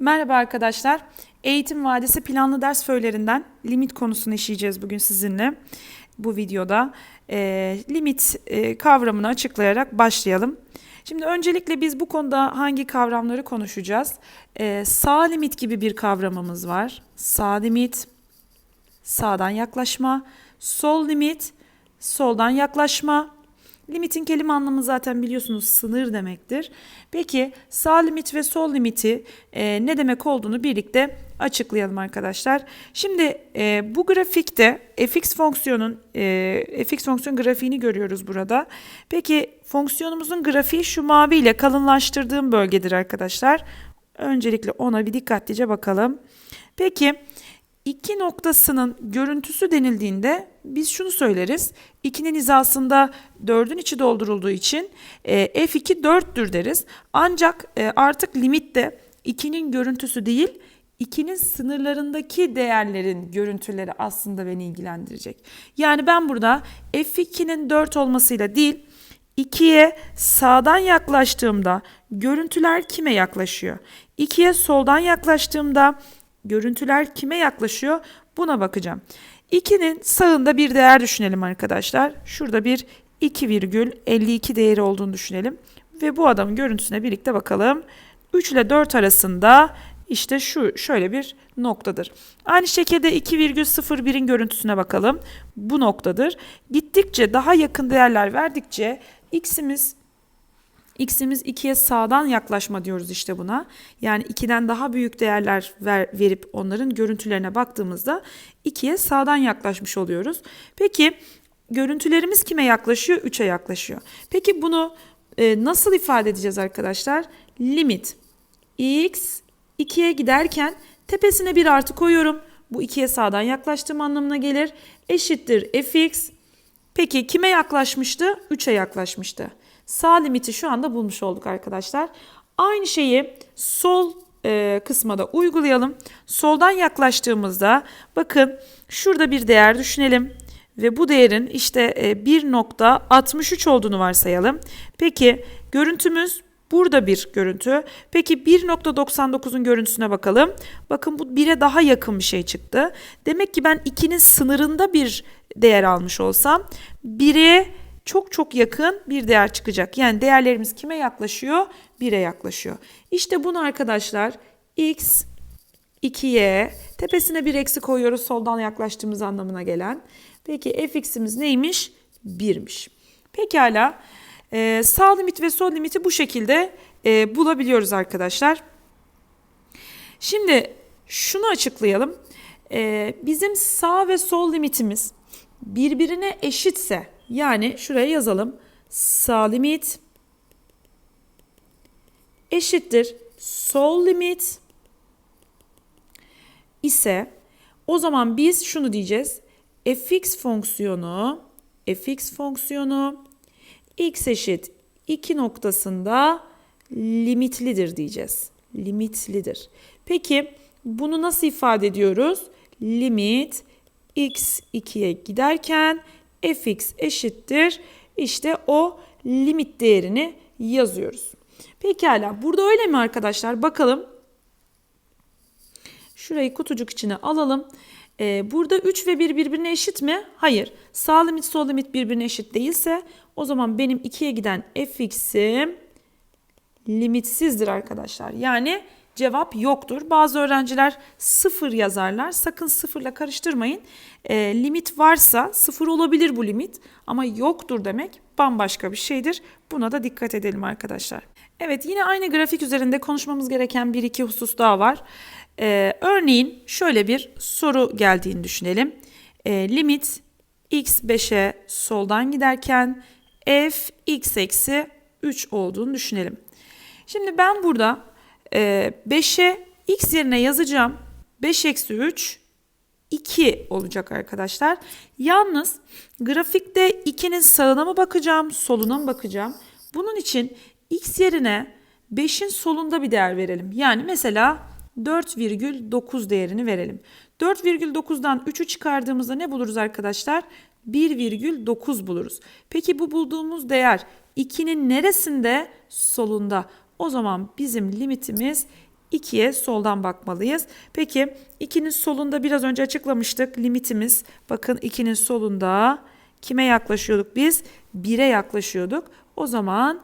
Merhaba arkadaşlar. Eğitim Vadisi planlı ders föylerinden limit konusunu işleyeceğiz bugün sizinle bu videoda. Ee, limit e, kavramını açıklayarak başlayalım. Şimdi öncelikle biz bu konuda hangi kavramları konuşacağız? Ee, sağ limit gibi bir kavramımız var. Sağ limit, sağdan yaklaşma, sol limit, soldan yaklaşma. Limitin kelime anlamı zaten biliyorsunuz sınır demektir. Peki sağ limit ve sol limiti e, ne demek olduğunu birlikte açıklayalım arkadaşlar. Şimdi e, bu grafikte fx fonksiyonun e, fx fonksiyon grafiğini görüyoruz burada. Peki fonksiyonumuzun grafiği şu mavi ile kalınlaştırdığım bölgedir arkadaşlar. Öncelikle ona bir dikkatlice bakalım. Peki iki noktasının görüntüsü denildiğinde biz şunu söyleriz. 2'nin hizasında 4'ün içi doldurulduğu için e, f2 4'tür deriz. Ancak e, artık limitte 2'nin görüntüsü değil 2'nin sınırlarındaki değerlerin görüntüleri aslında beni ilgilendirecek. Yani ben burada f2'nin 4 olmasıyla değil 2'ye sağdan yaklaştığımda görüntüler kime yaklaşıyor? 2'ye soldan yaklaştığımda görüntüler kime yaklaşıyor? Buna bakacağım. 2'nin sağında bir değer düşünelim arkadaşlar. Şurada bir 2,52 değeri olduğunu düşünelim. Ve bu adamın görüntüsüne birlikte bakalım. 3 ile 4 arasında işte şu şöyle bir noktadır. Aynı şekilde 2,01'in görüntüsüne bakalım. Bu noktadır. Gittikçe daha yakın değerler verdikçe x'imiz x'imiz 2'ye sağdan yaklaşma diyoruz işte buna. Yani 2'den daha büyük değerler ver, verip onların görüntülerine baktığımızda 2'ye sağdan yaklaşmış oluyoruz. Peki görüntülerimiz kime yaklaşıyor? 3'e yaklaşıyor. Peki bunu e, nasıl ifade edeceğiz arkadaşlar? Limit x 2'ye giderken tepesine bir artı koyuyorum. Bu 2'ye sağdan yaklaştığım anlamına gelir. Eşittir fx. Peki kime yaklaşmıştı? 3'e yaklaşmıştı. Sağ limiti şu anda bulmuş olduk arkadaşlar. Aynı şeyi sol e, kısma da uygulayalım. Soldan yaklaştığımızda bakın şurada bir değer düşünelim. Ve bu değerin işte e, 1.63 olduğunu varsayalım. Peki görüntümüz Burada bir görüntü. Peki 1.99'un görüntüsüne bakalım. Bakın bu 1'e daha yakın bir şey çıktı. Demek ki ben 2'nin sınırında bir değer almış olsam 1'e çok çok yakın bir değer çıkacak. Yani değerlerimiz kime yaklaşıyor? 1'e yaklaşıyor. İşte bunu arkadaşlar x 2'ye tepesine bir eksi koyuyoruz soldan yaklaştığımız anlamına gelen. Peki fx'imiz neymiş? 1'miş. Pekala. Ee, sağ limit ve sol limiti bu şekilde e, bulabiliyoruz arkadaşlar. Şimdi şunu açıklayalım. Ee, bizim sağ ve sol limitimiz birbirine eşitse yani şuraya yazalım. Sağ limit eşittir sol limit ise o zaman biz şunu diyeceğiz. fx fonksiyonu fx fonksiyonu x eşit 2 noktasında limitlidir diyeceğiz. Limitlidir. Peki bunu nasıl ifade ediyoruz? Limit x 2'ye giderken fx eşittir. İşte o limit değerini yazıyoruz. Pekala burada öyle mi arkadaşlar? Bakalım. Şurayı kutucuk içine alalım. Ee, burada 3 ve 1 birbirine eşit mi? Hayır. Sağ limit sol limit birbirine eşit değilse o zaman benim 2'ye giden fx'im limitsizdir arkadaşlar. Yani cevap yoktur. Bazı öğrenciler sıfır yazarlar. Sakın sıfırla karıştırmayın. E, limit varsa sıfır olabilir bu limit ama yoktur demek bambaşka bir şeydir. Buna da dikkat edelim arkadaşlar. Evet yine aynı grafik üzerinde konuşmamız gereken bir iki husus daha var. Ee, örneğin şöyle bir soru geldiğini düşünelim. Ee, limit x 5'e soldan giderken f x eksi 3 olduğunu düşünelim. Şimdi ben burada e, 5'e x yerine yazacağım. 5 eksi 3 2 olacak arkadaşlar. Yalnız grafikte 2'nin sağına mı bakacağım, soluna mı bakacağım? Bunun için x yerine 5'in solunda bir değer verelim. Yani mesela 4,9 değerini verelim. 4,9'dan 3'ü çıkardığımızda ne buluruz arkadaşlar? 1,9 buluruz. Peki bu bulduğumuz değer 2'nin neresinde? Solunda. O zaman bizim limitimiz 2'ye soldan bakmalıyız. Peki 2'nin solunda biraz önce açıklamıştık. Limitimiz bakın 2'nin solunda kime yaklaşıyorduk biz? 1'e yaklaşıyorduk. O zaman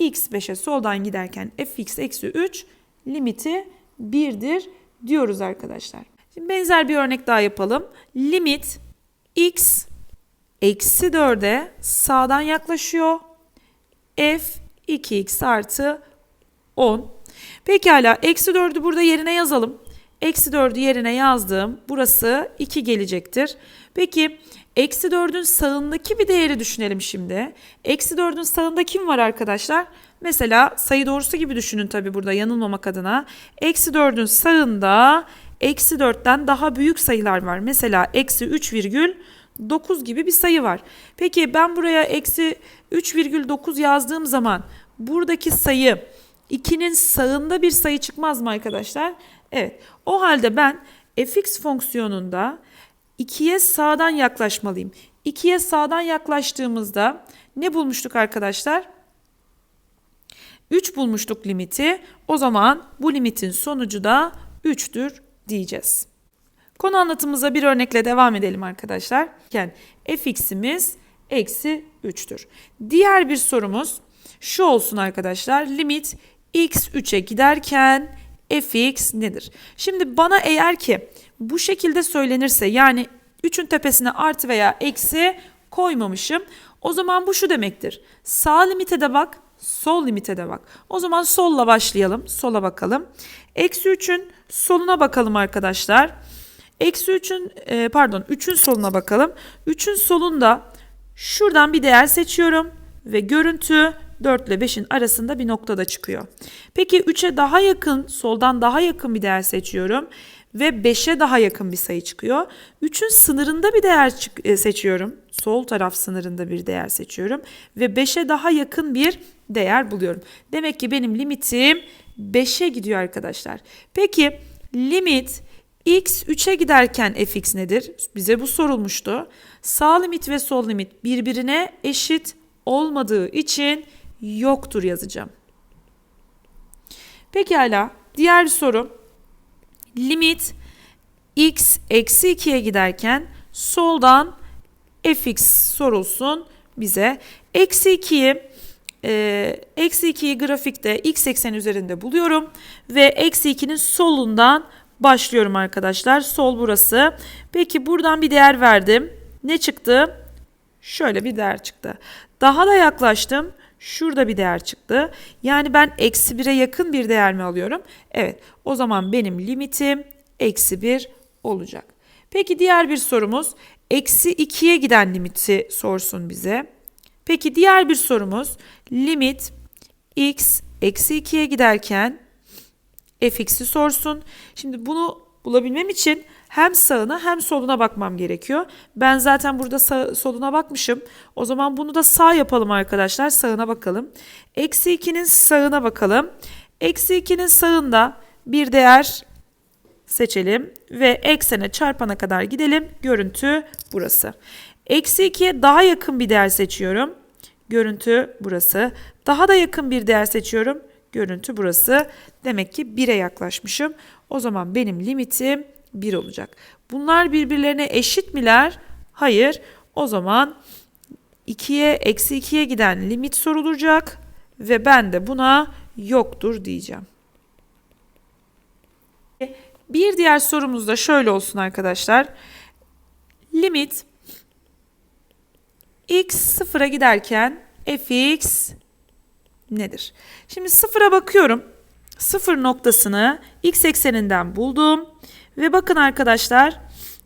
x5'e soldan giderken fx eksi 3 limiti 1'dir diyoruz arkadaşlar. Şimdi benzer bir örnek daha yapalım. Limit x eksi 4'e sağdan yaklaşıyor. f 2x artı 10. Pekala eksi 4'ü burada yerine yazalım. Eksi 4'ü yerine yazdım. Burası 2 gelecektir. Peki eksi 4'ün sağındaki bir değeri düşünelim şimdi. Eksi 4'ün sağında kim var arkadaşlar? Mesela sayı doğrusu gibi düşünün tabi burada yanılmamak adına. Eksi 4'ün sağında eksi 4'ten daha büyük sayılar var. Mesela eksi 3 virgül 9 gibi bir sayı var. Peki ben buraya eksi 3,9 yazdığım zaman buradaki sayı 2'nin sağında bir sayı çıkmaz mı arkadaşlar? Evet. O halde ben fx fonksiyonunda 2'ye sağdan yaklaşmalıyım. 2'ye sağdan yaklaştığımızda ne bulmuştuk arkadaşlar? 3 bulmuştuk limiti. O zaman bu limitin sonucu da 3'tür diyeceğiz. Konu anlatımıza bir örnekle devam edelim arkadaşlar. Yani fx'imiz eksi 3'tür. Diğer bir sorumuz şu olsun arkadaşlar. Limit x 3'e giderken fx nedir? Şimdi bana eğer ki bu şekilde söylenirse yani 3'ün tepesine artı veya eksi koymamışım. O zaman bu şu demektir. Sağ limite de bak, sol limite de bak. O zaman solla başlayalım. Sola bakalım. Eksi 3'ün soluna bakalım arkadaşlar. Eksi 3'ün e, pardon 3'ün soluna bakalım. 3'ün solunda şuradan bir değer seçiyorum ve görüntü 4 ile 5'in arasında bir noktada çıkıyor. Peki 3'e daha yakın, soldan daha yakın bir değer seçiyorum ve 5'e daha yakın bir sayı çıkıyor. 3'ün sınırında bir değer e, seçiyorum. Sol taraf sınırında bir değer seçiyorum ve 5'e daha yakın bir değer buluyorum. Demek ki benim limitim 5'e gidiyor arkadaşlar. Peki limit x 3'e giderken fx nedir? Bize bu sorulmuştu. Sağ limit ve sol limit birbirine eşit olmadığı için yoktur yazacağım. Pekala diğer soru. Limit x eksi 2'ye giderken soldan fx sorulsun bize. Eksi 2'yi e, eksi 2'yi grafikte x eksen üzerinde buluyorum ve eksi 2'nin solundan başlıyorum arkadaşlar. Sol burası. Peki buradan bir değer verdim. Ne çıktı? Şöyle bir değer çıktı. Daha da yaklaştım. Şurada bir değer çıktı. Yani ben eksi 1'e yakın bir değer mi alıyorum? Evet. O zaman benim limitim eksi 1 olacak. Peki diğer bir sorumuz eksi 2'ye giden limiti sorsun bize. Peki diğer bir sorumuz limit x eksi 2'ye giderken fx'i sorsun. Şimdi bunu bulabilmem için hem sağına hem soluna bakmam gerekiyor. Ben zaten burada sağ, soluna bakmışım. O zaman bunu da sağ yapalım arkadaşlar. Sağına bakalım. Eksi 2'nin sağına bakalım. Eksi 2'nin sağında bir değer seçelim ve eksene çarpana kadar gidelim. Görüntü burası. Eksi 2'ye daha yakın bir değer seçiyorum. Görüntü burası. Daha da yakın bir değer seçiyorum. Görüntü burası. Demek ki 1'e yaklaşmışım. O zaman benim limitim 1 olacak. Bunlar birbirlerine eşit miler? Hayır. O zaman 2'ye eksi 2'ye giden limit sorulacak ve ben de buna yoktur diyeceğim. Bir diğer sorumuz da şöyle olsun arkadaşlar. Limit x sıfıra giderken fx nedir? Şimdi sıfıra bakıyorum. Sıfır noktasını x ekseninden buldum. Ve bakın arkadaşlar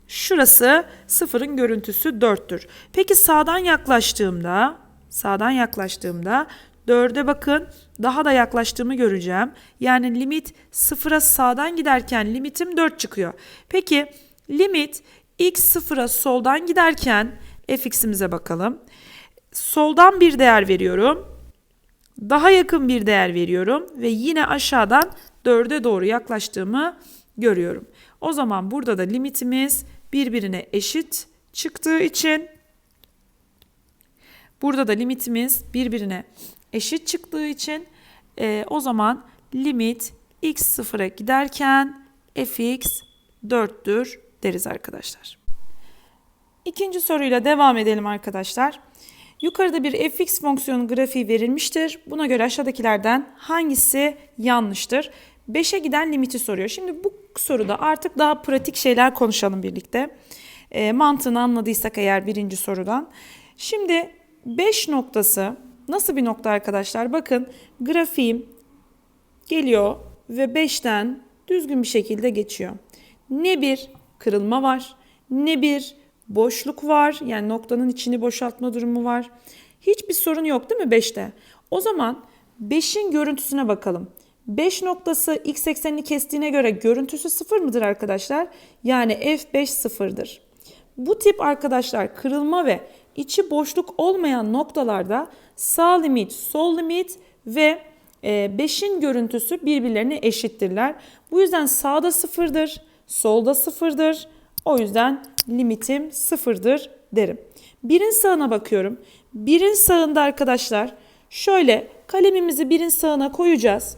şurası sıfırın görüntüsü 4'tür. Peki sağdan yaklaştığımda sağdan yaklaştığımda 4'e bakın daha da yaklaştığımı göreceğim. Yani limit sıfıra sağdan giderken limitim 4 çıkıyor. Peki limit x sıfıra soldan giderken fx'imize bakalım. Soldan bir değer veriyorum. Daha yakın bir değer veriyorum ve yine aşağıdan 4'e doğru yaklaştığımı görüyorum. O zaman burada da limitimiz birbirine eşit çıktığı için burada da limitimiz birbirine eşit çıktığı için e, o zaman limit x sıfıra giderken fx 4'tür deriz arkadaşlar. İkinci soruyla devam edelim arkadaşlar. Yukarıda bir fx fonksiyonu grafiği verilmiştir. Buna göre aşağıdakilerden hangisi yanlıştır? 5'e giden limiti soruyor. Şimdi bu soruda artık daha pratik şeyler konuşalım birlikte. E, mantığını anladıysak eğer birinci sorudan. Şimdi 5 noktası nasıl bir nokta arkadaşlar? Bakın grafiğim geliyor ve 5'ten düzgün bir şekilde geçiyor. Ne bir kırılma var, ne bir boşluk var. Yani noktanın içini boşaltma durumu var. Hiçbir sorun yok değil mi 5'te? O zaman 5'in görüntüsüne bakalım. 5 noktası x eksenini kestiğine göre görüntüsü 0 mıdır arkadaşlar? Yani f5 sıfırdır. Bu tip arkadaşlar kırılma ve içi boşluk olmayan noktalarda sağ limit, sol limit ve 5'in görüntüsü birbirlerine eşittirler. Bu yüzden sağda sıfırdır, solda sıfırdır. O yüzden limitim sıfırdır derim. Birin sağına bakıyorum. Birin sağında arkadaşlar şöyle kalemimizi birin sağına koyacağız.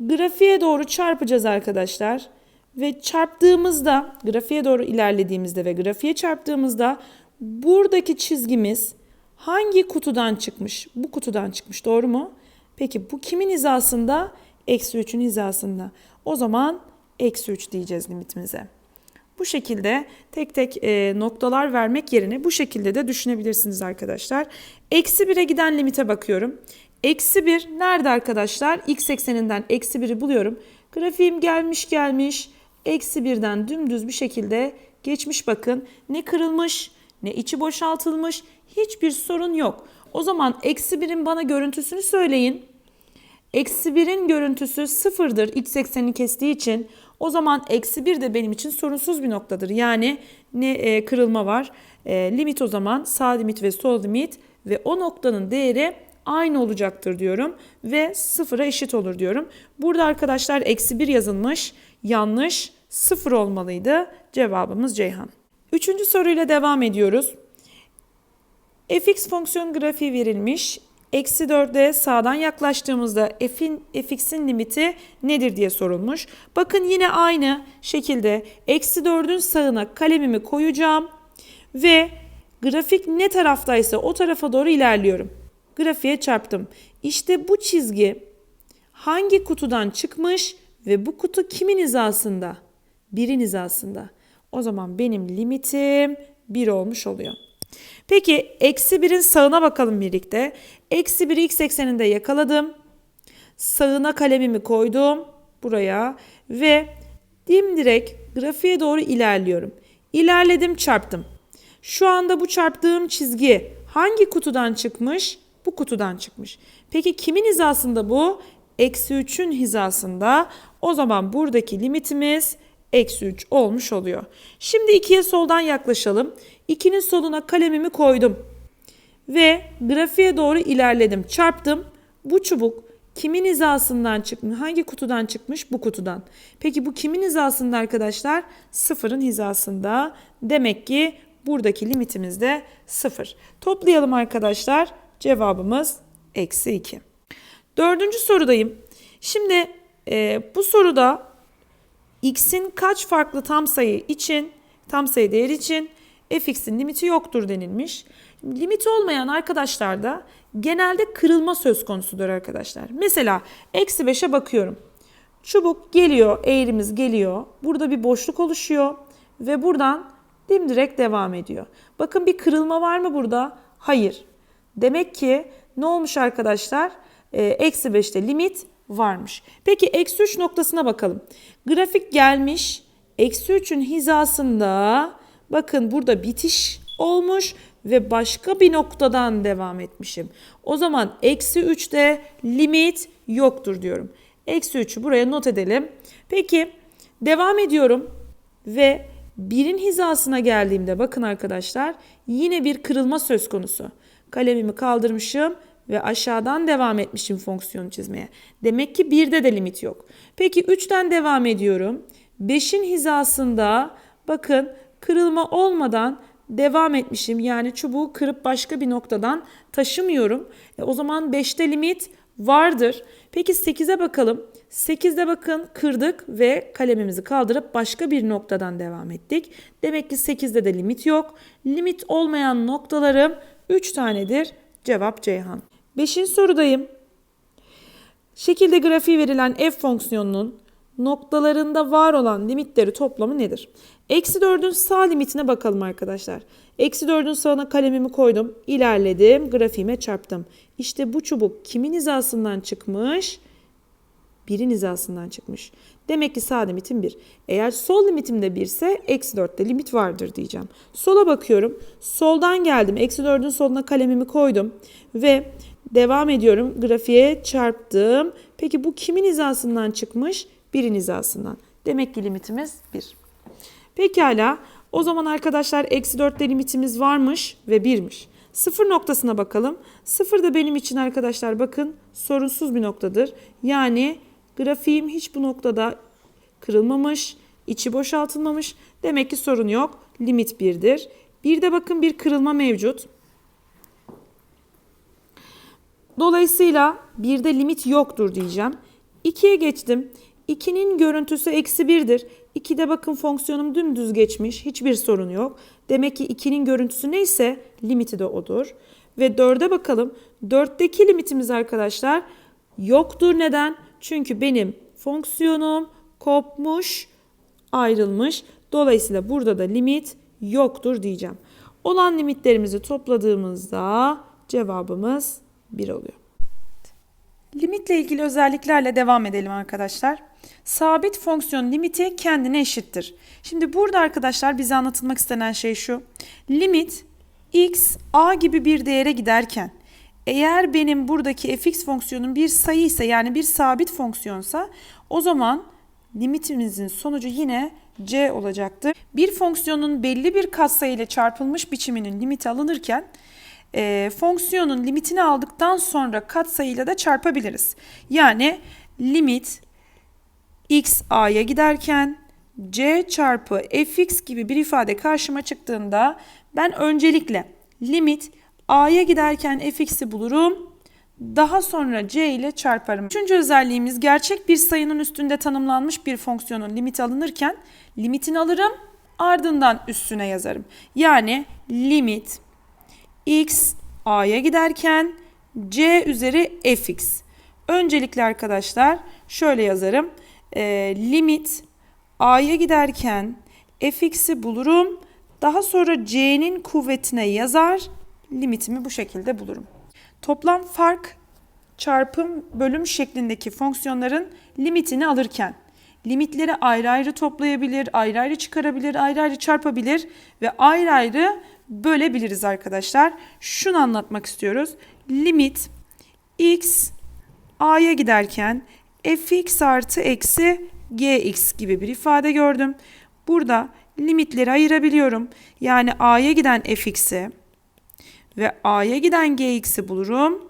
Grafiğe doğru çarpacağız arkadaşlar. Ve çarptığımızda, grafiğe doğru ilerlediğimizde ve grafiğe çarptığımızda buradaki çizgimiz hangi kutudan çıkmış? Bu kutudan çıkmış doğru mu? Peki bu kimin hizasında? Eksi 3'ün hizasında. O zaman eksi 3 diyeceğiz limitimize. Bu şekilde tek tek e, noktalar vermek yerine bu şekilde de düşünebilirsiniz arkadaşlar. Eksi 1'e giden limite bakıyorum. Eksi 1 nerede arkadaşlar? X ekseninden eksi 1'i buluyorum. Grafiğim gelmiş gelmiş. Eksi 1'den dümdüz bir şekilde geçmiş bakın. Ne kırılmış ne içi boşaltılmış. Hiçbir sorun yok. O zaman eksi 1'in bana görüntüsünü söyleyin. Eksi 1'in görüntüsü sıfırdır x eksenini kestiği için. O zaman eksi 1 de benim için sorunsuz bir noktadır. Yani ne e, kırılma var. E, limit o zaman sağ limit ve sol limit ve o noktanın değeri aynı olacaktır diyorum. Ve sıfıra eşit olur diyorum. Burada arkadaşlar eksi 1 yazılmış. Yanlış. Sıfır olmalıydı. Cevabımız Ceyhan. Üçüncü soruyla devam ediyoruz. fx fonksiyon grafiği verilmiş. Eksi 4'e sağdan yaklaştığımızda f'in fx'in limiti nedir diye sorulmuş. Bakın yine aynı şekilde eksi 4'ün sağına kalemimi koyacağım ve grafik ne taraftaysa o tarafa doğru ilerliyorum. Grafiğe çarptım. İşte bu çizgi hangi kutudan çıkmış ve bu kutu kimin hizasında? Birin hizasında. O zaman benim limitim 1 olmuş oluyor. Peki eksi 1'in sağına bakalım birlikte. Eksi 1'i x ekseninde yakaladım. Sağına kalemimi koydum buraya ve dimdirek grafiğe doğru ilerliyorum. İlerledim çarptım. Şu anda bu çarptığım çizgi hangi kutudan çıkmış? Bu kutudan çıkmış. Peki kimin hizasında bu? Eksi 3'ün hizasında. O zaman buradaki limitimiz eksi 3 olmuş oluyor. Şimdi 2'ye soldan yaklaşalım. 2'nin soluna kalemimi koydum. Ve grafiğe doğru ilerledim. Çarptım. Bu çubuk kimin hizasından çıkmış? Hangi kutudan çıkmış? Bu kutudan. Peki bu kimin hizasında arkadaşlar? Sıfırın hizasında. Demek ki buradaki limitimiz de sıfır. Toplayalım arkadaşlar. Cevabımız eksi 2. Dördüncü sorudayım. Şimdi e, bu soruda x'in kaç farklı tam sayı için, tam sayı değer için fx'in limiti yoktur denilmiş. Limiti olmayan arkadaşlarda genelde kırılma söz konusudur arkadaşlar. Mesela eksi 5'e bakıyorum. Çubuk geliyor, eğrimiz geliyor. Burada bir boşluk oluşuyor ve buradan dimdirek devam ediyor. Bakın bir kırılma var mı burada? Hayır. Demek ki ne olmuş arkadaşlar? Eksi 5'te limit varmış. Peki eksi 3 noktasına bakalım. Grafik gelmiş. Eksi 3'ün hizasında bakın burada bitiş olmuş ve başka bir noktadan devam etmişim. O zaman eksi 3'te limit yoktur diyorum. Eksi 3'ü buraya not edelim. Peki devam ediyorum ve birin hizasına geldiğimde bakın arkadaşlar yine bir kırılma söz konusu. Kalemimi kaldırmışım ve aşağıdan devam etmişim fonksiyonu çizmeye. Demek ki 1'de de limit yok. Peki 3'ten devam ediyorum. 5'in hizasında bakın kırılma olmadan devam etmişim. Yani çubuğu kırıp başka bir noktadan taşımıyorum. E, o zaman 5'te limit vardır. Peki 8'e bakalım. 8'de bakın kırdık ve kalemimizi kaldırıp başka bir noktadan devam ettik. Demek ki 8'de de limit yok. Limit olmayan noktalarım 3 tanedir. Cevap Ceyhan. 5. sorudayım. Şekilde grafiği verilen f fonksiyonunun noktalarında var olan limitleri toplamı nedir? Eksi 4'ün sağ limitine bakalım arkadaşlar. Eksi 4'ün sağına kalemimi koydum. ilerledim. Grafiğime çarptım. İşte bu çubuk kimin hizasından çıkmış? Birin hizasından çıkmış. Demek ki sağ limitim 1. Eğer sol limitim de 1 ise eksi 4'te limit vardır diyeceğim. Sola bakıyorum. Soldan geldim. Eksi 4'ün soluna kalemimi koydum. Ve devam ediyorum. Grafiğe çarptım. Peki bu kimin hizasından çıkmış? Birin hizasından. Demek ki limitimiz 1. Pekala. O zaman arkadaşlar eksi 4'te limitimiz varmış ve 1'miş. Sıfır noktasına bakalım. Sıfır da benim için arkadaşlar bakın sorunsuz bir noktadır. Yani grafiğim hiç bu noktada kırılmamış, içi boşaltılmamış. Demek ki sorun yok. Limit 1'dir. Bir de bakın bir kırılma mevcut. Dolayısıyla bir de limit yoktur diyeceğim. 2'ye geçtim. 2'nin görüntüsü eksi 1'dir. 2'de bakın fonksiyonum dümdüz geçmiş. Hiçbir sorun yok. Demek ki 2'nin görüntüsü neyse limiti de odur. Ve 4'e bakalım. 4'teki limitimiz arkadaşlar yoktur. Neden? Çünkü benim fonksiyonum kopmuş, ayrılmış. Dolayısıyla burada da limit yoktur diyeceğim. Olan limitlerimizi topladığımızda cevabımız 1 oluyor. Limitle ilgili özelliklerle devam edelim arkadaşlar. Sabit fonksiyon limiti kendine eşittir. Şimdi burada arkadaşlar bize anlatılmak istenen şey şu. Limit x a gibi bir değere giderken eğer benim buradaki fx fonksiyonum bir sayı ise yani bir sabit fonksiyonsa o zaman limitimizin sonucu yine c olacaktır. Bir fonksiyonun belli bir katsayı ile çarpılmış biçiminin limiti alınırken e, fonksiyonun limitini aldıktan sonra katsayıyla da çarpabiliriz. Yani limit x a'ya giderken c çarpı fx gibi bir ifade karşıma çıktığında ben öncelikle limit a'ya giderken fx'i bulurum. Daha sonra c ile çarparım. Üçüncü özelliğimiz gerçek bir sayının üstünde tanımlanmış bir fonksiyonun limiti alınırken limitini alırım ardından üstüne yazarım. Yani limit x a'ya giderken c üzeri fx. Öncelikle arkadaşlar şöyle yazarım. E, limit a'ya giderken fx'i bulurum. Daha sonra c'nin kuvvetine yazar. Limitimi bu şekilde bulurum. Toplam fark çarpım bölüm şeklindeki fonksiyonların limitini alırken limitleri ayrı ayrı toplayabilir, ayrı ayrı çıkarabilir, ayrı ayrı çarpabilir ve ayrı ayrı bölebiliriz arkadaşlar. Şunu anlatmak istiyoruz. Limit x a'ya giderken fx artı eksi gx gibi bir ifade gördüm. Burada limitleri ayırabiliyorum. Yani a'ya giden fx'i ve a'ya giden gx'i bulurum.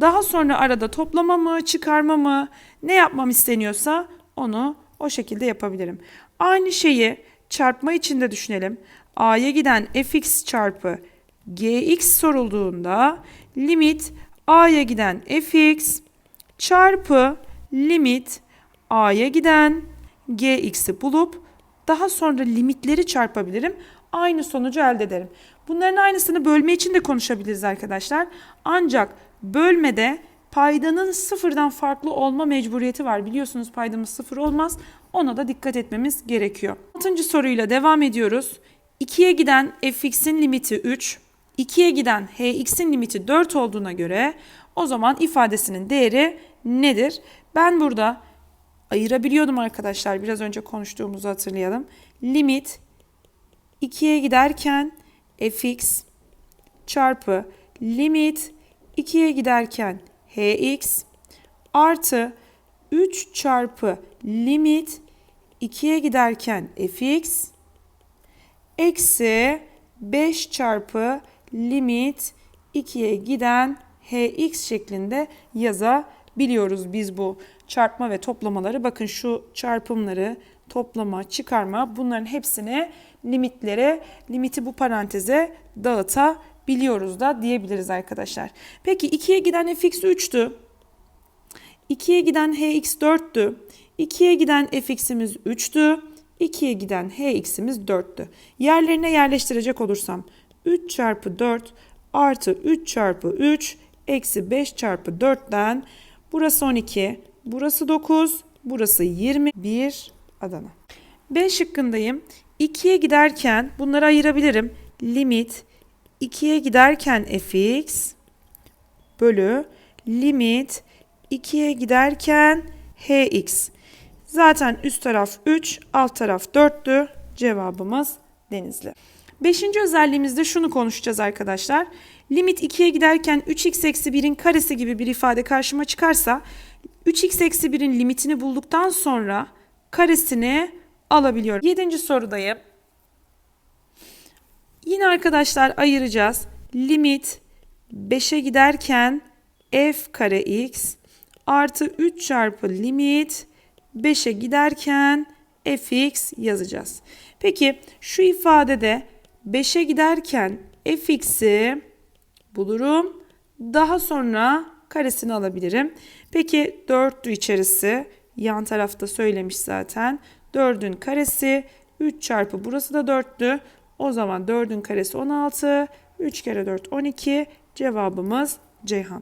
Daha sonra arada toplama mı, çıkarma mı, ne yapmam isteniyorsa onu o şekilde yapabilirim. Aynı şeyi çarpma için de düşünelim. a'ya giden fx çarpı gx sorulduğunda limit a'ya giden fx çarpı limit a'ya giden gx'i bulup daha sonra limitleri çarpabilirim. Aynı sonucu elde ederim. Bunların aynısını bölme için de konuşabiliriz arkadaşlar. Ancak bölmede paydanın sıfırdan farklı olma mecburiyeti var. Biliyorsunuz paydamız sıfır olmaz. Ona da dikkat etmemiz gerekiyor. Altıncı soruyla devam ediyoruz. 2'ye giden fx'in limiti 3, 2'ye giden hx'in limiti 4 olduğuna göre o zaman ifadesinin değeri nedir? Ben burada ayırabiliyordum arkadaşlar. Biraz önce konuştuğumuzu hatırlayalım. Limit 2'ye giderken fx çarpı limit 2'ye giderken hx artı 3 çarpı limit 2'ye giderken fx eksi 5 çarpı limit 2'ye giden hx şeklinde yazabiliyoruz biz bu çarpma ve toplamaları. Bakın şu çarpımları, toplama, çıkarma bunların hepsini limitlere, limiti bu paranteze dağıtabiliyoruz da diyebiliriz arkadaşlar. Peki 2'ye giden fx 3'tü. 2'ye giden hx 4'tü. 2'ye giden fx'imiz 3'tü. 2'ye giden hx'imiz 4'tü. Yerlerine yerleştirecek olursam 3 çarpı 4 artı 3 çarpı 3 eksi 5 çarpı 4'ten burası 12, burası 9, burası 21 Adana. B şıkkındayım. 2'ye giderken bunları ayırabilirim. Limit 2'ye giderken fx bölü limit 2'ye giderken hx. Zaten üst taraf 3, alt taraf 4'tü. Cevabımız Denizli. Beşinci özelliğimizde şunu konuşacağız arkadaşlar. Limit 2'ye giderken 3x eksi 1'in karesi gibi bir ifade karşıma çıkarsa 3x eksi 1'in limitini bulduktan sonra karesini alabiliyorum. Yedinci sorudayım. Yine arkadaşlar ayıracağız. Limit 5'e giderken f kare x artı 3 çarpı limit 5'e giderken fx yazacağız. Peki şu ifadede 5'e giderken fx'i bulurum. Daha sonra karesini alabilirim. Peki 4'tü içerisi. Yan tarafta söylemiş zaten. 4'ün karesi 3 çarpı burası da 4'tü. O zaman 4'ün karesi 16. 3 kere 4 12. Cevabımız Ceyhan.